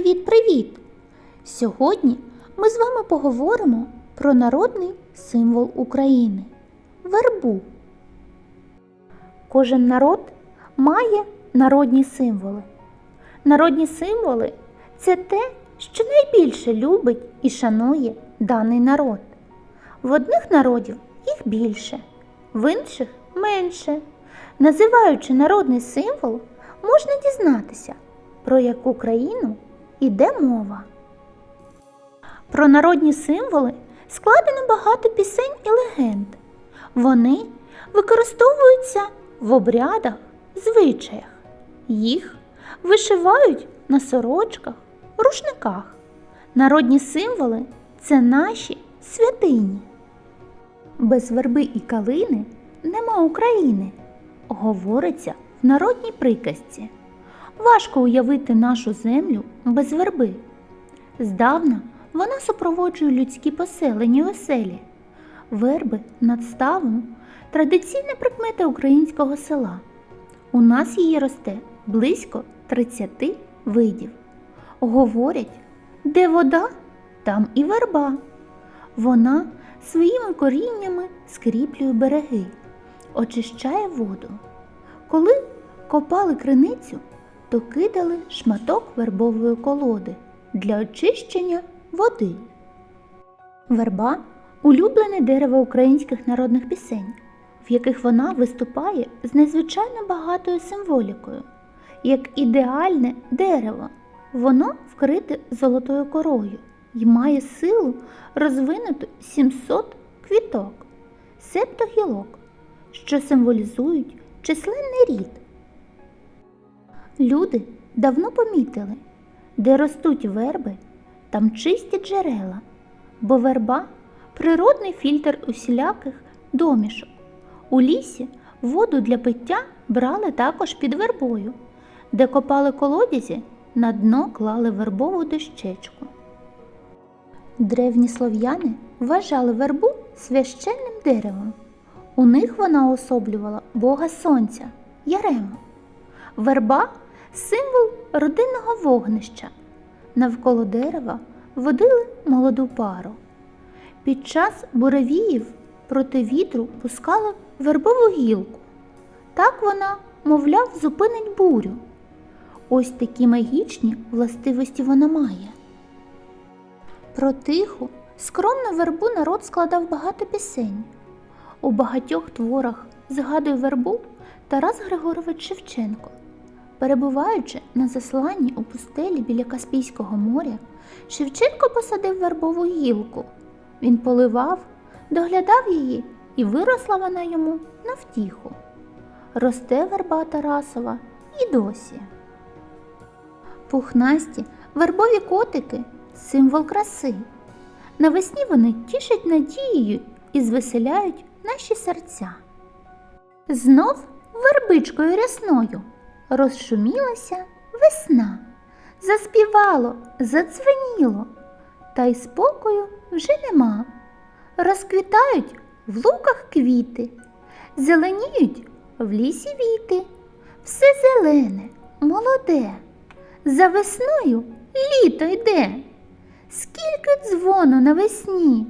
Привіт-привіт! Сьогодні ми з вами поговоримо про народний символ України вербу. Кожен народ має народні символи. Народні символи це те, що найбільше любить і шанує даний народ. В одних народів їх більше, в інших менше. Називаючи народний символ, можна дізнатися, про яку країну іде мова. Про народні символи складено багато пісень і легенд. Вони використовуються в обрядах, звичаях. Їх вишивають на сорочках, рушниках. Народні символи це наші святині. Без верби і калини нема України, говориться в народній приказці. Важко уявити нашу землю без верби. Здавна вона супроводжує людські поселення і оселі. Верби над ставом традиційна прикмета українського села. У нас її росте близько 30 видів. Говорять, де вода, там і верба. Вона своїми коріннями скріплює береги, очищає воду. Коли копали криницю, то кидали шматок вербової колоди для очищення води. Верба улюблене дерево українських народних пісень, в яких вона виступає з незвичайно багатою символікою. Як ідеальне дерево, воно вкрите золотою корою і має силу розвинути 700 квіток, себто гілок, що символізують численний рід. Люди давно помітили, де ростуть верби, там чисті джерела, бо верба природний фільтр усіляких домішок. У лісі воду для пиття брали також під вербою, де копали колодязі, на дно клали вербову дощечку. Древні слов'яни вважали вербу священним деревом. У них вона особлювала Бога Сонця, Ярему. Верба символ родинного вогнища. Навколо дерева водили молоду пару. Під час буревіїв проти вітру пускали вербову гілку. Так вона, мовляв, зупинить бурю. Ось такі магічні властивості вона має. Про тиху, скромну вербу народ складав багато пісень. У багатьох творах згадує вербу Тарас Григорович Шевченко. Перебуваючи на засланні у пустелі біля Каспійського моря, Шевченко посадив вербову гілку. Він поливав, доглядав її і виросла вона йому на втіху. Росте верба Тарасова і досі. Пухнасті вербові котики символ краси. Навесні вони тішать надією і звеселяють наші серця. Знов вербичкою рясною розшумілася весна, заспівало, задзвеніло, та й спокою вже нема. Розквітають в луках квіти, зеленіють в лісі віти, все зелене, молоде, за весною літо йде. Скільки дзвону навесні,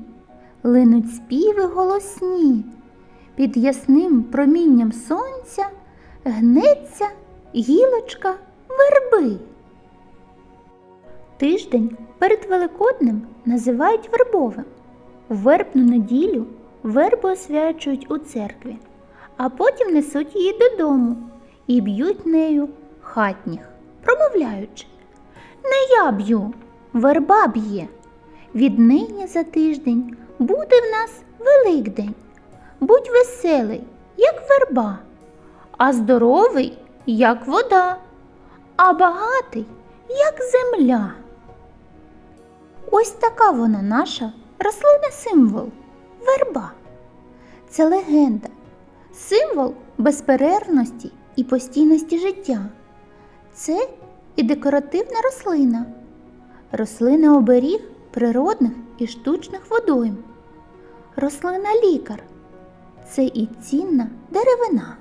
линуть співи голосні, під ясним промінням сонця гнеться гілочка верби. Тиждень перед Великоднем називають вербовим. В вербну неділю вербу освячують у церкві, а потім несуть її додому і б'ють нею хатніх, промовляючи Не я б'ю, верба б'є. Віднині за тиждень буде в нас Великдень. Будь веселий, як верба, а здоровий, як вода, а багатий, як земля. Ось така вона наша рослина символ верба. Це легенда, символ безперервності і постійності життя. Це і декоративна рослина, рослина оберіг природних і штучних водойм. Рослина лікар це і цінна деревина.